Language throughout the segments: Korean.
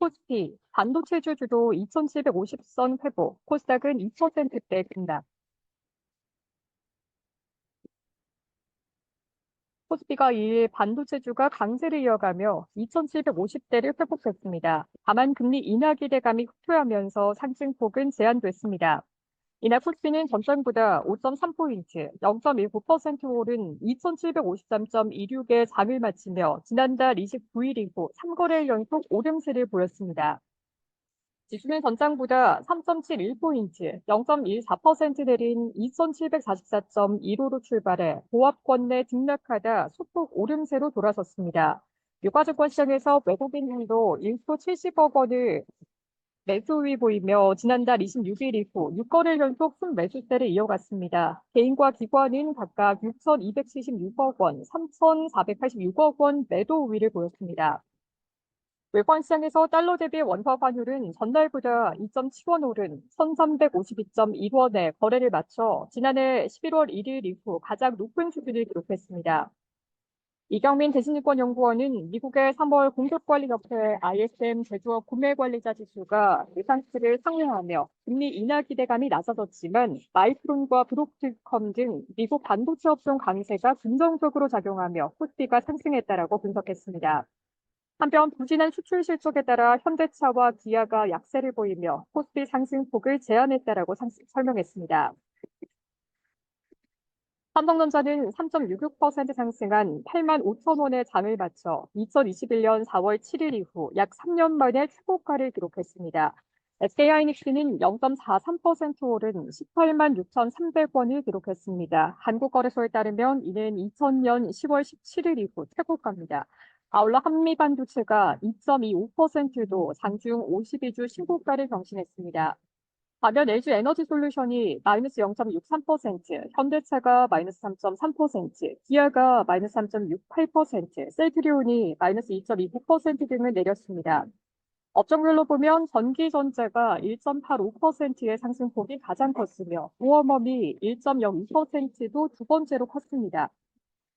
코스피, 반도체주 주도 2,750선 회복, 코스닥은 2%대 급락. 코스피가 2일 반도체주가 강세를 이어가며 2,750대를 회복했습니다. 다만 금리 인하 기대감이 흑투하면서 상승폭은 제한됐습니다. 이날 코스피는 전장보다 5.3포인트, 0.19% 오른 2,753.26의 장을 마치며 지난달 29일 이후 3거래일 연속 오름세를 보였습니다. 지수는 전장보다 3.71포인트, 0.14% 내린 2,744.15로 출발해 보합권 내 등락하다 소폭 오름세로 돌아섰습니다. 유가증권 시장에서 외국인들도 1소 70억 원을 매수위 보이며 지난달 26일 이후 6거래일 연속 순매수세를 이어갔습니다. 개인과 기관은 각각 6,276억 원, 3,486억 원 매도 우위를 보였습니다. 외환 시장에서 달러 대비 원화 환율은 전날보다 2.7원 오른 1,352.1원에 거래를 마쳐 지난해 11월 1일 이후 가장 높은 수준을 기록했습니다. 이경민 대신증권연구원은 미국의 3월 공급관리협회 ISM 제조업 구매관리자 지수가 예상치를 상회하며 금리 인하 기대감이 낮아졌지만 마이크론과 브록드컴 등 미국 반도체 업종 강세가 긍정적으로 작용하며 코스피가 상승했다라고 분석했습니다. 한편 부진한 수출 실적에 따라 현대차와 기아가 약세를 보이며 코스피 상승폭을 제한했다라고 설명했습니다. 삼성전자는 3.66% 상승한 8만 5천 원의 장을 마쳐 2021년 4월 7일 이후 약 3년 만에 최고가를 기록했습니다. SK하이닉스는 0.43% 오른 18만 6,300원을 기록했습니다. 한국거래소에 따르면 이는 2000년 10월 17일 이후 최고가입니다. 아울러 한미반도체가 2.25%도 장중 52주 신고가를 경신했습니다. 반면 LG 에너지 솔루션이 마이너스 0.63%, 현대차가 마이너스 3.3%, 기아가 마이너스 3.68%, 셀트리온이 마이너스 2.29% 등을 내렸습니다. 업종별로 보면 전기전자가 1.85%의 상승폭이 가장 컸으며 우어멈이 1.02%도 두 번째로 컸습니다.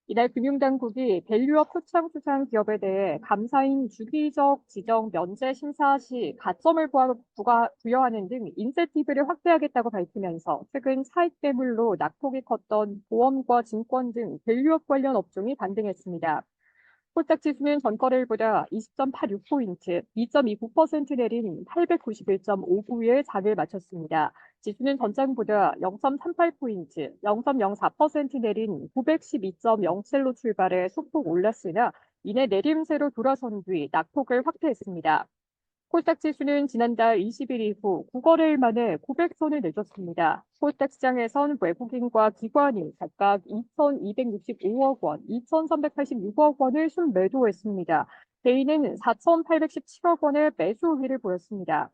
이날 금융당국이 밸류업 표창 수상 기업에 대해 감사인 주기적 지정 면제 심사 시 가점을 부과, 부여하는 등 인센티브를 확대하겠다고 밝히면서 최근 차익 배물로 낙폭이 컸던 보험과 증권 등 밸류업 관련 업종이 반등했습니다. 코스닥 지수는 전거래일 보다 20.86포인트, 2.29% 내린 891.59의 장을 마쳤습니다. 지수는 전장보다 0.38포인트, 0.04% 내린 912.07로 출발해 소폭 올랐으나 이내 내림세로 돌아선 뒤 낙폭을 확대했습니다. 콜스닥 지수는 지난달 20일 이후 9거래일 만에 900선을 내줬습니다. 콜스닥 시장에선 외국인과 기관이 각각 2,265억 원, 2,386억 원을 순매도했습니다. 개인은 4,817억 원의 매수 우위를 보였습니다.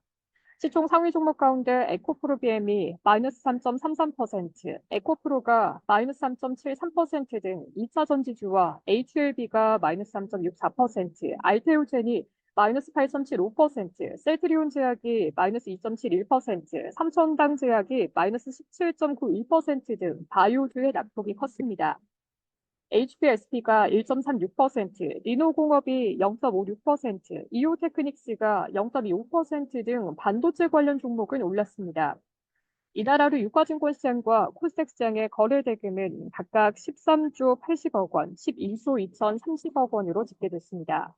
시총 상위 종목 가운데 에코프로 BM이 마이너스 3.33%, 에코프로가 마이너스 3.73%등 2차 전지주와 HLB가 마이너스 3.64%, 알테오젠이 마이너스 8.75%, 셀트리온 제약이 마이너스 2.71%, 삼천당 제약이 마이너스 17.91%등 바이오주의 낙폭이 컸습니다. HPSP가 1.36%, 리노공업이 0.56%, 이오테크닉스가 0.25%등 반도체 관련 종목은 올랐습니다. 하루 유가증권 시장과 코스닥 시장의 거래 대금은 각각 13조 80억 원, 11조 2,030억 원으로 집계됐습니다.